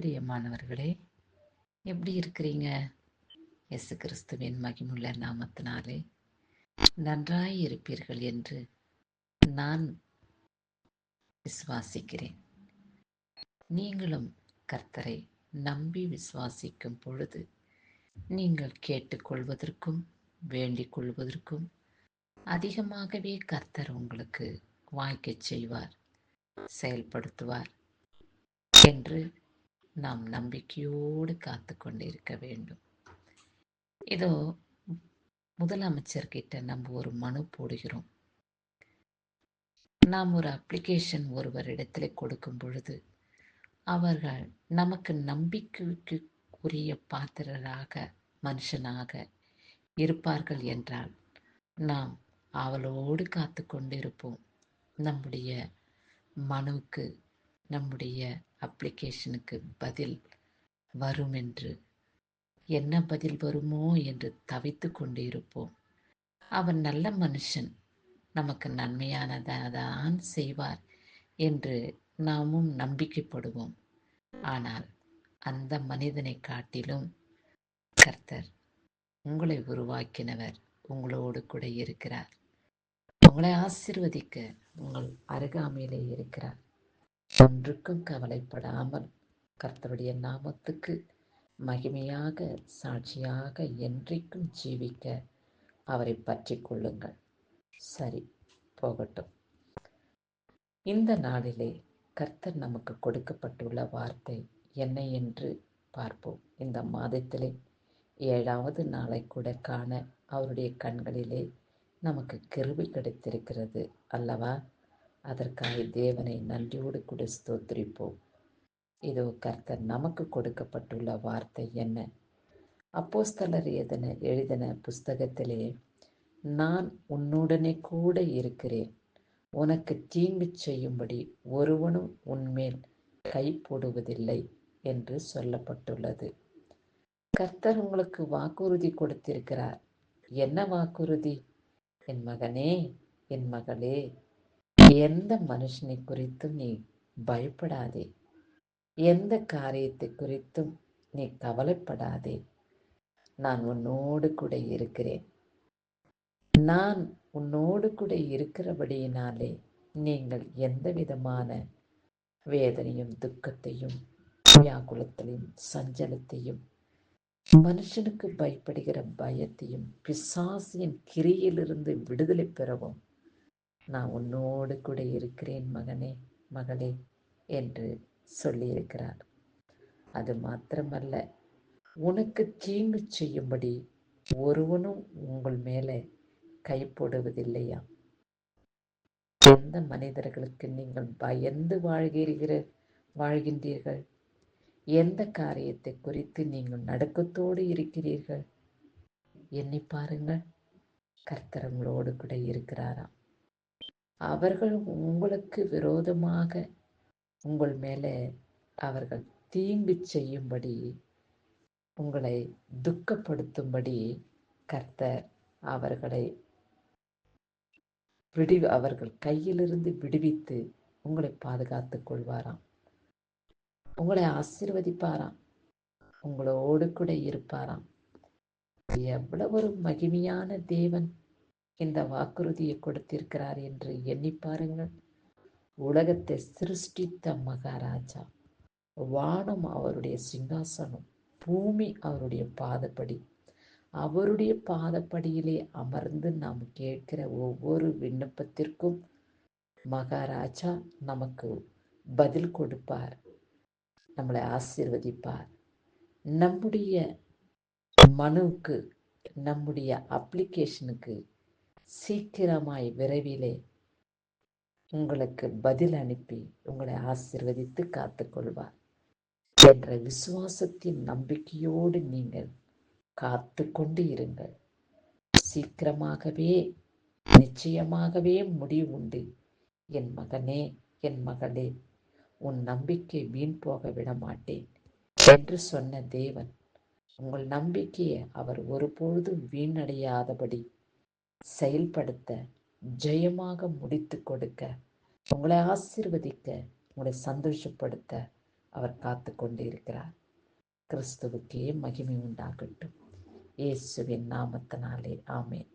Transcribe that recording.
பிரியமானவர்களே எப்படி இருக்கிறீங்க? எசு கிறிஸ்துவின் மகிமுள்ள நாமத்தினாலே நன்றாய் இருப்பீர்கள் என்று நான் விசுவாசிக்கிறேன். நீங்களும் கர்த்தரை நம்பி விசுவாசிக்கும் பொழுது நீங்கள் கேட்டுக்கொள்வதற்கும் வேண்டிக் கொள்வதற்கும் அதிகமாகவே கர்த்தர் உங்களுக்கு வாய்க்கச் செய்வார் செயல்படுத்துவார் என்று நாம் நம்பிக்கையோடு காத்து கொண்டிருக்க வேண்டும். இதோ முதலமைச்சர்கிட்ட நம்ம ஒரு மனு போடுகிறோம். நாம் ஒரு அப்ளிகேஷன் ஒருவரிடத்தில் கொடுக்கும் பொழுது அவர்கள் நமக்கு நம்பிக்கைக்கு உரிய பாத்திரராக மனுஷனாக இருப்பார்கள் என்றால் நாம் அவளோடு காத்து கொண்டிருப்போம். நம்முடைய மனுவுக்கு நம்முடைய அப்ளிகேஷனுக்கு பதில் வரும் என்று என்ன பதில் வருமோ என்று தவித்து கொண்டு இருப்போம் அவன் நல்ல மனுஷன் நமக்கு நன்மையானதான் செய்வார் என்று நாமும் நம்பிக்கைப்படுவோம். ஆனால் அந்த மனிதனை காட்டிலும் கர்த்தர் உங்களை உருவாக்கினவர் உங்களோடு கூட இருக்கிறார். உங்களை ஆசிர்வதிக்க உங்கள் அருகாமையிலே இருக்கிறார். ஒன்றுக்கும் கவலைப்படாமல் கர்த்தருடைய நாமத்துக்கு மகிமையாக சாட்சியாக என்றைக்கும் ஜீவிக்க அவரை பற்றி கொள்ளுங்கள். சரி போகட்டும். இந்த நாளிலே கர்த்தர் நமக்கு கொடுக்கப்பட்டுள்ள வார்த்தை என்ன என்று பார்ப்போம். இந்த மாதத்திலே ஏழாவது நாளை கூட காண அவருடைய கண்களிலே நமக்கு கிருபி கிடைத்திருக்கிறது அல்லவா? அதற்காக தேவனை நன்றியோடு கூட ஸ்தோத்திரிப்போம். இதோ கர்த்தர் நமக்கு கொடுக்கப்பட்டுள்ள வார்த்தை என்ன? அப்போஸ்தலர் எதன எழுதின புஸ்தகத்திலே நான் உன்னுடனே கூட இருக்கிறேன். உனக்கு தீங்கு செய்யும்படி ஒருவனும் உன்மேல் கை போடுவதில்லை என்று சொல்லப்பட்டுள்ளது. கர்த்தர் உங்களுக்கு வாக்குறுதி கொடுத்திருக்கிறார். என்ன வாக்குறுதி? என் மகனே என் மகளே எந்த மனுஷனை குறித்தும் நீ பயப்படாதே. எந்த காரியத்தை குறித்தும் நீ கவலைப்படாதே. நான் உன்னோடு கூட இருக்கிறேன். நான் உன்னோடு கூட இருக்கிறபடியினாலே நீங்கள் எந்த விதமான வேதனையும் துக்கத்தையும் வியாகுலத்தையும் சஞ்சலத்தையும் மனுஷனுக்கு பயப்படுகிற பயத்தையும் பிசாசியின் கிரியிலிருந்து விடுதலை பெறவும் நான் உன்னோடு கூட இருக்கிறேன் மகனே மகளே என்று சொல்லியிருக்கிறார். அது மாத்திரமல்ல உனக்கு தீங்கு செய்யும்படி ஒருவனும் உங்கள் மேலே கை போடுவதில்லையா? எந்த மனிதர்களுக்கு நீங்கள் பயந்து வாழ்கிறீர்கள் வாழ்கின்றீர்கள்? எந்த காரியத்தை குறித்து நீங்கள் நடுக்கத்தோடு இருக்கிறீர்கள்? எண்ணி பாருங்கள் கர்த்தரங்களோடு கூட இருக்கிறாராம். அவர்கள் உங்களுக்கு விரோதமாக உங்கள் மேலே அவர்கள் தீங்கு செய்யும்படி உங்களை துக்கப்படுத்தும்படி கர்த்தர் அவர்களை விடி அவர்கள் கையிலிருந்து விடுவித்து உங்களை பாதுகாத்துக் கொள்வாராம். உங்களை ஆசிர்வதிப்பாராம். உங்களோடு கூட இருப்பாராம். எவ்வளவு ஒரு மகிமையான தேவன். இந்த வாக்குறுதியை கொடுத்திருக்கிறார் என்று எண்ணி பாருங்கள். உலகத்தை சிருஷ்டித்த மகாராஜா வானம் அவருடைய சிங்காசனம் பூமி அவருடைய பாதப்படி. அவருடைய பாதப்படியிலே அமர்ந்து நாம் கேட்கிற ஒவ்வொரு விண்ணப்பத்திற்கும் மகாராஜா நமக்கு பதில் கொடுப்பார் நம்மளை ஆசீர்வதிப்பார். நம்முடைய மனுவுக்கு நம்முடைய அப்ளிகேஷனுக்கு சீக்கிரமாய் விரைவிலே உங்களுக்கு பதில் அனுப்பி உங்களை ஆசிர்வதித்து காத்துக்கொள்வார். என்ற விசுவாசத்தின் நம்பிக்கையோடு நீங்கள் காத்து கொண்டு இருங்கள். சீக்கிரமாகவே நிச்சயமாகவே முடிவுண்டு என் மகனே என் மகளே உன் நம்பிக்கை வீண் போக விட மாட்டேன் என்று சொன்ன தேவன் உங்கள் நம்பிக்கையை அவர் ஒருபொழுதும் வீணடையாதபடி செயல்படுத்த ஜெயமாக முடித்து கொடுக்க உங்களை ஆசிர்வதிக்க உங்களை சந்தோஷப்படுத்த அவர் காத்து கொண்டிருக்கிறார். கிறிஸ்துவுக்கே மகிமை உண்டாகட்டும். இயேசுவின் நாமத்தினாலே ஆமேன்.